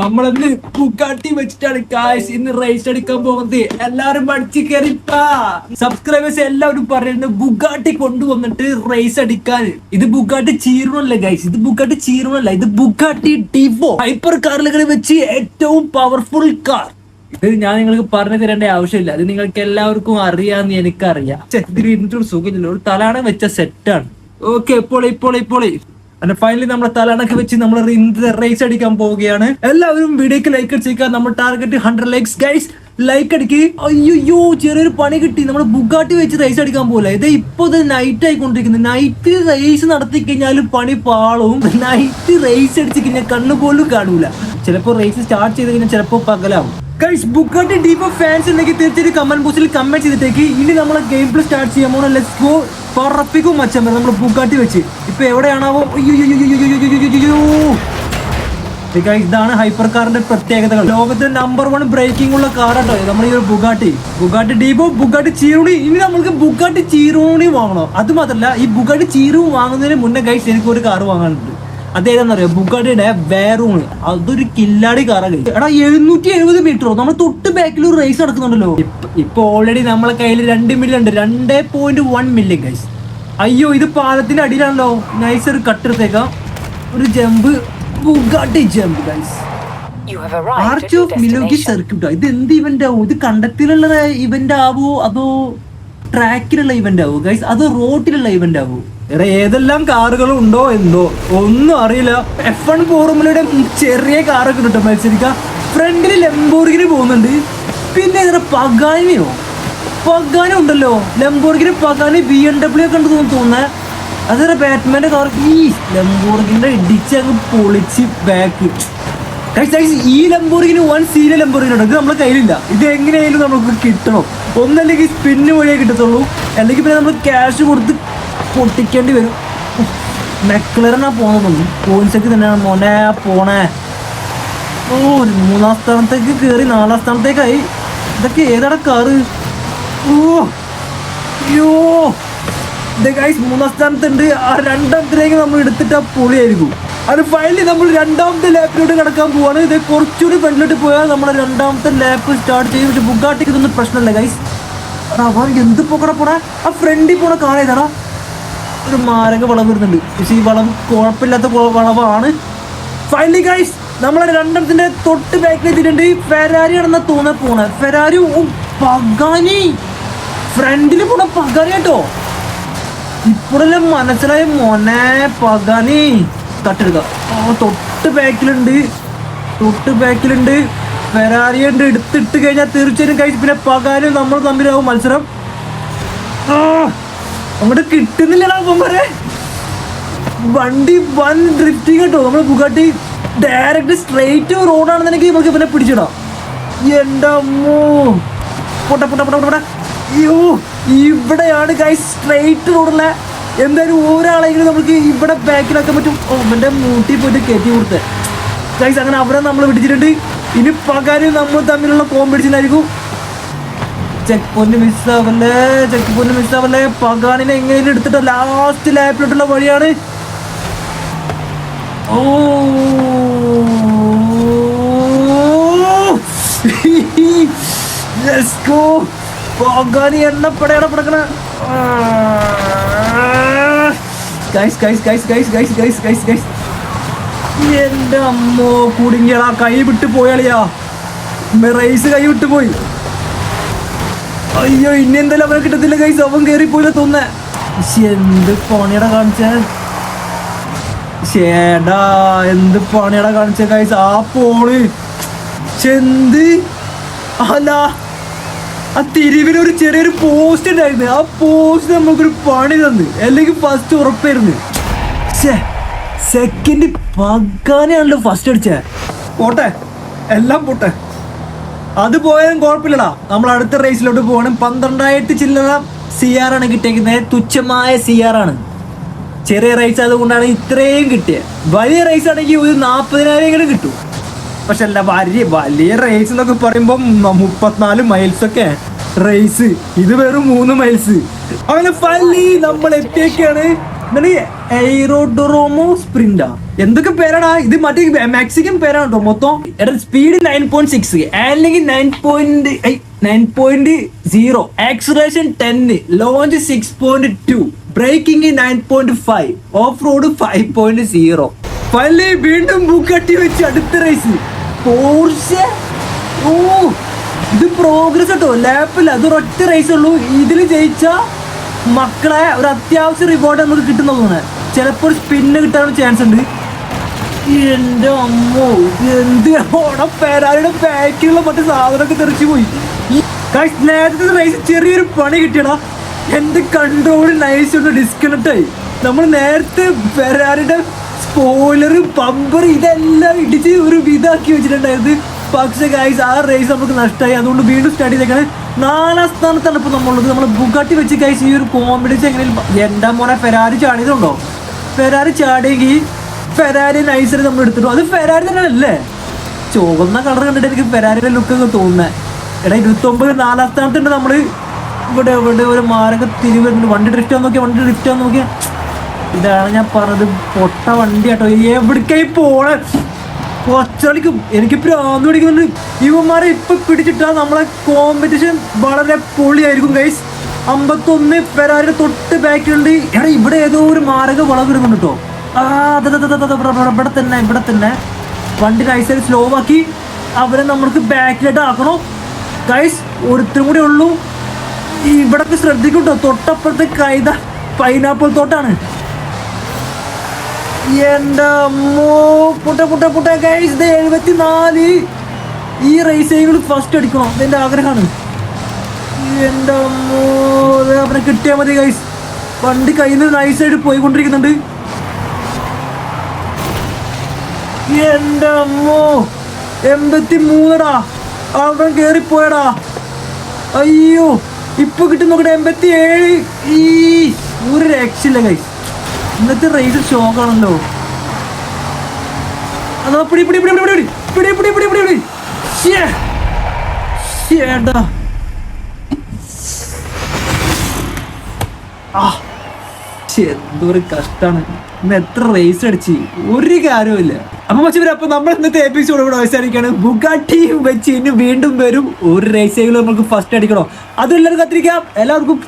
നമ്മളിന്ന് പൂക്കാട്ടി വെച്ചിട്ടാണ് കാശ് ഇന്ന് റേസ് അടിക്കാൻ പോകുന്നത്. എല്ലാരും പഠിച്ച് കയറിപ്പാ സബ്സ്ക്രൈബേഴ്സ് എല്ലാവരും പറയുന്നത് ബുഗാട്ടി കൊണ്ടുവന്നിട്ട് റേസ് അടിക്കാൻ ഇത് ബുഗാട്ടി ചീരണല്ല ഗൈസ് ഇത് ബുഗാട്ടി ചീരണല്ല ഇത് ബുഗാട്ടി ഡിവോ. ഹൈപ്പർ കാറുകൾ വെച്ച് ഏറ്റവും പവർഫുൾ കാർ ഇത് ഞാൻ നിങ്ങൾക്ക് പറഞ്ഞു തരേണ്ട ആവശ്യമില്ല. അത് നിങ്ങൾക്ക് എല്ലാവർക്കും അറിയാന്ന് എനിക്കറിയാം. ഇതിന് ഇരുന്നിട്ടൊരു സുഖമില്ല ഒരു തലാണ വെച്ച സെറ്റാണ് ഓക്കെ ഇപ്പോൾ ഇപ്പോൾ ഇപ്പോൾ അങ്ങനെ ഫൈനലി നമ്മൾ തലണക്ക് വെച്ച് നമ്മൾ റേസ് അടിക്കാൻ പോവുകയാണ്. എല്ലാവരും വീഡിയോക്ക് ലൈക്ക് അടിച്ചേക്കുക. നമ്മൾ target hundred likes guys like അടിക്ക്. അയ്യോ ചെറിയൊരു പണി കിട്ടി. നമ്മൾ ബുഗാട്ടി വെച്ച് റേസ് അടിക്കാൻ പോകില്ല ഇത് ഇപ്പൊ ഇത് നൈറ്റ് ആയിക്കൊണ്ടിരിക്കുന്നത് നൈറ്റ് റേസ് നടത്തി കഴിഞ്ഞാൽ പണി പാളും. നൈറ്റ് റേസ് അടിച്ച് കഴിഞ്ഞാൽ കണ്ണു പോലും കാണൂല ചിലപ്പോ റേസ് സ്റ്റാർട്ട് ചെയ്ത് കഴിഞ്ഞാൽ ചിലപ്പോ പകലാവും. ഗൈസ് ബുക്കാട്ടി ഡീപ്പ് ഫാൻസ് ഉണ്ടെങ്കിൽ തീർച്ചയായിട്ടും കമന്റ് ബോക്സിൽ കമന്റ് ചെയ്തിട്ടേക്ക് ഇനി നമ്മൾ ഗെയിം പ്ലേ സ്റ്റാർട്ട് ചെയ്യാൻ പോകണം ലെറ്റ്സ് ഗോ പറപ്പിക്കും മച്ചം നമ്മൾ ബുക്കാട്ടി വെച്ച് ഇപ്പൊ എവിടെയാണാവോ ഇതാണ് ഹൈപ്പർ കാറിന്റെ പ്രത്യേകതകൾ ലോകത്തെ നമ്പർ വൺ ബ്രേക്കിംഗ് ഉള്ള കാറാട്ടോ നമ്മുടെ ഈ ഒരു ബുഗാട്ടി ബുഗാട്ടി ഡീപോ ബുഗാട്ടി ചീറൂണി ഇനി നമ്മൾക്ക് ബുഗാട്ടി ചീറൂണി വാങ്ങണോ അത് മാത്രല്ല ഈ ബുഗാട്ടി ചീറൂ വാങ്ങുന്നതിന് മുന്നേ ഗൈസ് എനിക്ക് ഒരു കാർ വാങ്ങാനുണ്ട് അതേതാണെന്നറിയോ ബുഗാട്ടിയുടെ വേറൂണ്. അതൊരു കില്ലാടി കാറാ ഗൈസ്. എടാ എഴുന്നൂറ്റി എഴുപത് മീറ്ററോ? നമ്മൾ തൊട്ട് ബാക്കിൽ ഒരു റേസ് നടക്കുന്നുണ്ടല്ലോ. ഇപ്പ- ഓൾറെഡി നമ്മളെ കയ്യിൽ രണ്ട് മില്യൺ ഉണ്ട്. രണ്ട് പോയിന്റ് വൺ മില്യൺ ഗൈസ്. അയ്യോ ഇത് പാലത്തിന്റെ അടിയിലാണല്ലോ. നൈസ് ഒരു കട്ടെടുത്തേക്ക ഒരു jump Bugatti jump guys arch of മിലോഗി. സർക്യൂട്ടോ ഇത് എന്ത് ഇവന്റ് ആവോ? ഇത് കണ്ടത്തിലുള്ള ഇവന്റ് ആവോ? അതോ ട്രാക്കിലുള്ള ഇവന്റ് ആവോ? ഗൈസ് അതോ റോട്ടിലുള്ള ഇവന്റ് ആവോ? എടാ ഏതെല്ലാം കാറുകൾ ഉണ്ടോ എന്തോ? ഒന്നും അറിയില്ല. എഫ് വൺ ഫോർമുലയുടെ ചെറിയ കാറൊക്കെ കിട്ടും മത്സരിക്കാം. ഫ്രണ്ടിൽ ലംബോർഗിന് പോകുന്നുണ്ട്. പിന്നെ ഇതിന് പഗാനിയോ പഗാനി ഉണ്ടല്ലോ. Lamborghini Pagani B M W ഒക്കെ ഉണ്ട് തോന്നുന്നത് തോന്നുന്നേ. അതൊരു ബാറ്റ്മാന്റെ കാർ ഈ ലംബോർഗിന്റെ ഇടിച്ച് അങ്ങ് പൊളിച്ച് ബാക്ക് ഈ ലംബോർഗിന് വൺ സീല ലംബോർഗിന് ഉണ്ട് ഇത് നമ്മുടെ കയ്യിലില്ല. ഇത് എങ്ങനെയായാലും നമുക്ക് കിട്ടണം. ഒന്നല്ലെങ്കിൽ സ്പിന്ന് വഴിയേ കിട്ടത്തുള്ളൂ. അല്ലെങ്കിൽ പിന്നെ നമ്മൾ ക്യാഷ് കൊടുത്ത് പൊട്ടിക്കേണ്ടി വരും. മെക്ലറിനാണ് പോകുന്നത് പോയിൻസൊക്കെ തന്നെയാണ്. മോനെ പോണേ. ഓ ഒരു മൂന്നാം സ്ഥാനത്തേക്ക് കയറി നാലാം സ്ഥാനത്തേക്കായി. ഇതൊക്കെ ഏതാണ് കാറ്? ഓ അയ്യോ. ഗൈസ് മൂന്നാം സ്ഥാനത്തുണ്ട്. ആ രണ്ടാമത്തിലേക്ക് നമ്മൾ എടുത്തിട്ട് ആ പൊളിയായിരിക്കും. അത് ഫൈനലി നമ്മൾ രണ്ടാമത്തെ ലാപ്പിലോട്ട് കിടക്കാൻ പോവാണ്. ഇത് കുറച്ചുകൂടി ഫ്രണ്ടിലോട്ട് പോയാൽ നമ്മുടെ രണ്ടാമത്തെ ലാപ്പ് സ്റ്റാർട്ട് ചെയ്യും പക്ഷെ ബുഗാട്ടിക്ക് ഇതൊന്നും പ്രശ്നമല്ല ഗൈസ് അവൻ എന്ത് പോക്കട പോടാ ആ ഫ്രണ്ടിൽ പോണ കാണേതാടാ ഒരു മാരക വളം വരുന്നുണ്ട്. പക്ഷേ ഈ വളം കുഴപ്പമില്ലാത്ത കുഴ- വളവാണ്. ഫൈനലി ഗൈസ് നമ്മളെ രണ്ടെണ്ണത്തിന്റെ തൊട്ട് ബാക്കിൽ എത്തിയിട്ടുണ്ട് ഫെരാരി ആണെന്നാ തോന്നാൻ പോണ. ഫെരാരി പകാനി ഫ്രണ്ടിൽ പോണ പകാനി കേട്ടോ ഇപ്പോഴല്ലേ മനസ്സിലായ മോനെ പകാനി തട്ടെടുക്ക. തൊട്ട് ബാക്കിലുണ്ട് തൊട്ട് ബാക്കിലുണ്ട് ഫെരാരി ഉണ്ട്. എടുത്തിട്ട് കഴിഞ്ഞാൽ തീർച്ചയായും കഴിച്ച് പിന്നെ പകാനും നമ്മൾ തമ്മിലാവും മത്സരം. ആ, അങ്ങോട്ട് കിട്ടുന്നില്ലടാ വണ്ടി വൺ ഡ്രിഫ്റ്റിംഗ് കേട്ടോ. നമ്മുടെ ബുഗാട്ടി ഡയറക്റ്റ് സ്ട്രെയിറ്റ് റോഡാണെന്നുണ്ടെങ്കിൽ നമുക്ക് ഇവനെ പിടിച്ചിടാം. എന്റെ പൊട്ട പൊട്ട പൊട്ട പൊട്ട അയ്യോ ഇവിടെയാണ് ഗൈ സ്ട്രെയിറ്റ് റോഡുള്ള എന്തായാലും ഒരാളെങ്കിലും നമുക്ക് ഇവിടെ ബാക്കിലാക്കാൻ പറ്റും. ഓ എന്റെ മൂട്ടി പോയിട്ട് കയറ്റി കൊടുത്തേ. ഗൈസ് അങ്ങനെ അവിടെ നമ്മൾ പിടിച്ചിട്ടുണ്ട് ഇനി പകരം നമ്മൾ തമ്മിലുള്ള കോമ്പറ്റീഷനായിരിക്കും ചെക്ക് പോയിന്റ് മിസ്സാവല്ലേ ചെക്ക് പോയിന്റ് മിസ്സാവല്ലേ പകാണിനെ എങ്ങനെയും എടുത്തിട്ട് ലാസ്റ്റ് ലാപ്പിലോട്ടുള്ള വഴിയാണ്. ഓ. പകാനി എണ്ണ പടയാണ് പടക്കണ? Guys guys guys guys guys guys guys guys അമ്മോ കുടുങ്ങിയടാ കൈ വിട്ടു പോയാളിയാ. റൈസ് കൈ വിട്ട് പോയി. അയ്യോ ഇനി എന്തായാലും അവനെ കിട്ടത്തില്ല കൈസ് അവൻ കേറി പോയില്ല ശ്ശെ, എന്ത് പണിയടാ കാണിച്ചേ? ചേടാ എന്ത് പണിയടാ കാണിച്ച കൈസ് ആ പോണ് ചെന്ത് അല്ല ആ തിരിവിന് ഒരു ചെറിയൊരു പോസ്റ്റ് ഉണ്ടായിരുന്നു. ആ പോസ്റ്റ് നമുക്കൊരു പണി തന്നു. അല്ലെങ്കിൽ ഫസ്റ്റ് ഉറപ്പായിരുന്നു. സെക്കൻഡ് പകാനെയാണല്ലോ ഫസ്റ്റ് അടിച്ചേ. പോട്ടെ എല്ലാം പോട്ടെ. അത് പോയാലും കുഴപ്പമില്ലടാ. നമ്മൾ അടുത്ത റേസിലോട്ട് പോകണം. പന്ത്രണ്ടായിരത്തി ചില്ലറ സി ആർ ആണ് കിട്ടിയിരിക്കുന്നത് തുച്ഛമായ സി ആർ ആണ്. ചെറിയ റേസ് അതുകൊണ്ടാണ് ഇത്രയും കിട്ടിയത് വലിയ റേസ് ആണെങ്കിൽ ഒരു നാൽപ്പതിനായിരം കിട്ടും. പക്ഷെ അല്ല വലിയ വലിയ റേസ് എന്നൊക്കെ പറയുമ്പോൾ മുപ്പത്തിനാല് മൈൽസ് ഒക്കെ റേസ് ഇത് വെറും മൂന്ന് മൈൽസ് അങ്ങനെ ഫൈനലി നമ്മൾ എത്തിയൊക്കെയാണ് എന്നിട്ട് സ്പ്രിന്റ എന്തൊക്കെ പേരാടാ? ഇത് മറ്റേ മെക്സിക്കൻ പേരാണ് കേട്ടോ മൊത്തം? എടാ സ്പീഡ് നയൻ പോയിന്റ് സിക്സ് അല്ലെങ്കിൽ nine point nine point zero acceleration ten launch six point two braking nine point five off road five point zero finally വീണ്ടും ബുക്കട്ടി വെച്ച് അടുത്ത റേസ് ഓ ഇത് പ്രോഗ്രസ് കേട്ടോ. ലാപ്പിൽ അത് ഒറ്റ റേസ് ഉള്ളൂ. ഇതിൽ ജയിച്ച മക്കളെ ഒരു അത്യാവശ്യ റിവാർഡ് നമുക്ക് കിട്ടുന്നതാണ് ചിലപ്പോൾ ഒരു സ്പിന്ന് കിട്ടാനുള്ള ചാൻസ് ഉണ്ട്. എന്റെ അമ്മോ എന്ത് ഓണം പേരാരുടെ പാക്കിലുള്ള മറ്റു സാധനമൊക്കെ തെറിച്ചു പോയി. നേരത്തെ റേസ് ചെറിയൊരു പണി കിട്ടിയടാ. എന്റെ കൺട്രോൾ നൈസ് ഒന്ന് ഡിസ്കണക്ട് ആയി നമ്മൾ നേരത്തെ ഫെരാരിയുടെ സ്പോയിലർ പമ്പർ ഇതെല്ലാം ഇടിച്ച് ഒരു വിധാക്കി വെച്ചിട്ടുണ്ടായിരുന്നു പക്ഷെ ഗൈസ് ആ റേസ് നമുക്ക് നഷ്ടമായി അതുകൊണ്ട് വീണ്ടും സ്റ്റാർട്ട് ചെയ്തേക്കാണ്. നാലാം സ്ഥാനത്താണ് ഇപ്പൊ നമ്മളുള്ളത്. നമ്മൾ ബുഗാട്ടി വെച്ച് ഗൈസ് ഈ ഒരു കോമ്പറ്റീഷൻ എങ്ങനെ എന്താ മോനെ ഫെരാരി ചാടിയതുണ്ടോ? ഫെരാറി ചാടിയെങ്കിൽ ഫെരാരി നൈസർ നമ്മൾ എടുത്തിട്ടു. അത് ഫെരാരി തന്നെ അല്ലേ ചുവന്ന കളർ കണ്ടിട്ട് എനിക്ക് ഫെരാരിയുടെ ലുക്ക് ഒക്കെ തോന്നുന്നത് എടാ ഇരുപത്തൊമ്പത് നാലാം സ്ഥാനത്തുണ്ട് നമ്മൾ ഇവിടെ ഇവിടെ ഒരു മാരക തിരിവുണ്ട് വണ്ടി ഡ്രിഫ്റ്റ് ആന്ന് നോക്കിയാ വണ്ടി ഡ്രിഫ്റ്റ് ആന്ന് നോക്കിയാ. ഇതാണ് ഞാൻ പറഞ്ഞത്. പൊട്ട വണ്ടി കേട്ടോ എവിടേക്കായി പോണേ? കൊച്ചളിക്കും എനിക്ക് പ്രാന്ത് പിടിക്കുന്നുണ്ട്. ഇവന്മാരെ ഇപ്പൊ പിടിച്ചിട്ടാ നമ്മളെ കോമ്പറ്റീഷൻ വളരെ പൊളിയായിരിക്കും ഗൈസ് അമ്പത്തൊന്ന് പെരാരി തൊട്ട് ബാക്കിലുണ്ട് എടാ ഇവിടെ ഏതോ ഒരു മാരക വളവ് വരുന്നുണ്ട് കേട്ടോ ആ ഇവിടെ തന്നെ ഇവിടെ തന്നെ. വണ്ടി നൈസായി സ്ലോ ആക്കി. അവരെ നമ്മൾക്ക് ബാക്കിലോട്ട് ആക്കണോ? ഗൈസ് ഒരുത്തരും കൂടെ ഉള്ളൂ. ഇവിടൊക്കെ ശ്രദ്ധിക്കും കേട്ടോ തൊട്ടപ്പുറത്തെ കൈത പൈനാപ്പിൾ തോട്ടാണ്. എന്റെ അമ്മോ പുട്ട പുട്ട പുട്ട ഗൈസ് ഇത് എഴുപത്തി നാല് ഈ റേസ് ഫസ്റ്റ് അടിക്കണം? ഇതെന്റെ ആഗ്രഹമാണ്. ഇത് അവനെ കിട്ടിയാൽ മതി ഗൈസ് വണ്ടി കയ്യിൽ നിന്ന് നൈസായിട്ട് പോയിക്കൊണ്ടിരിക്കുന്നുണ്ട്. എന്റെ അമ്മോ എൺപത്തി മൂന്നടാ അവിടെ കേറി പോയടാ അയ്യോ ഇപ്പൊ കിട്ടും നോക്കട്ടെ എൺപത്തി ഏഴ് ഈ ഒരു രക്ഷയില്ല കൈ ഇന്നത്തെ റേറ്റ് ഷോക്കാണല്ലോ അതാ പിടി പിടി പിടി പിടി പിടി പിടി പിടി പിടി പിടി. ശ്ശേ. ശ്ശേടാ. ആ എന്തൊരു കഷ്ടാണ്. ഇന്ന് എത്ര റേസ് അടിച്ച്? ഒരു കാര്യമില്ല അപ്പൊ പക്ഷെ അപ്പൊ നമ്മൾ ഇന്നത്തെ എപ്പിസോഡ് ഇവിടെ അവസാനിക്കാണ് ബുഗാട്ടി വെച്ച് ഇനി വീണ്ടും വരും. ഒരു റേസെങ്കിലും നമുക്ക് ഫസ്റ്റ് അടിക്കണോ? അതെല്ലാവരും കത്തിരിക്കാം. എല്ലാവർക്കും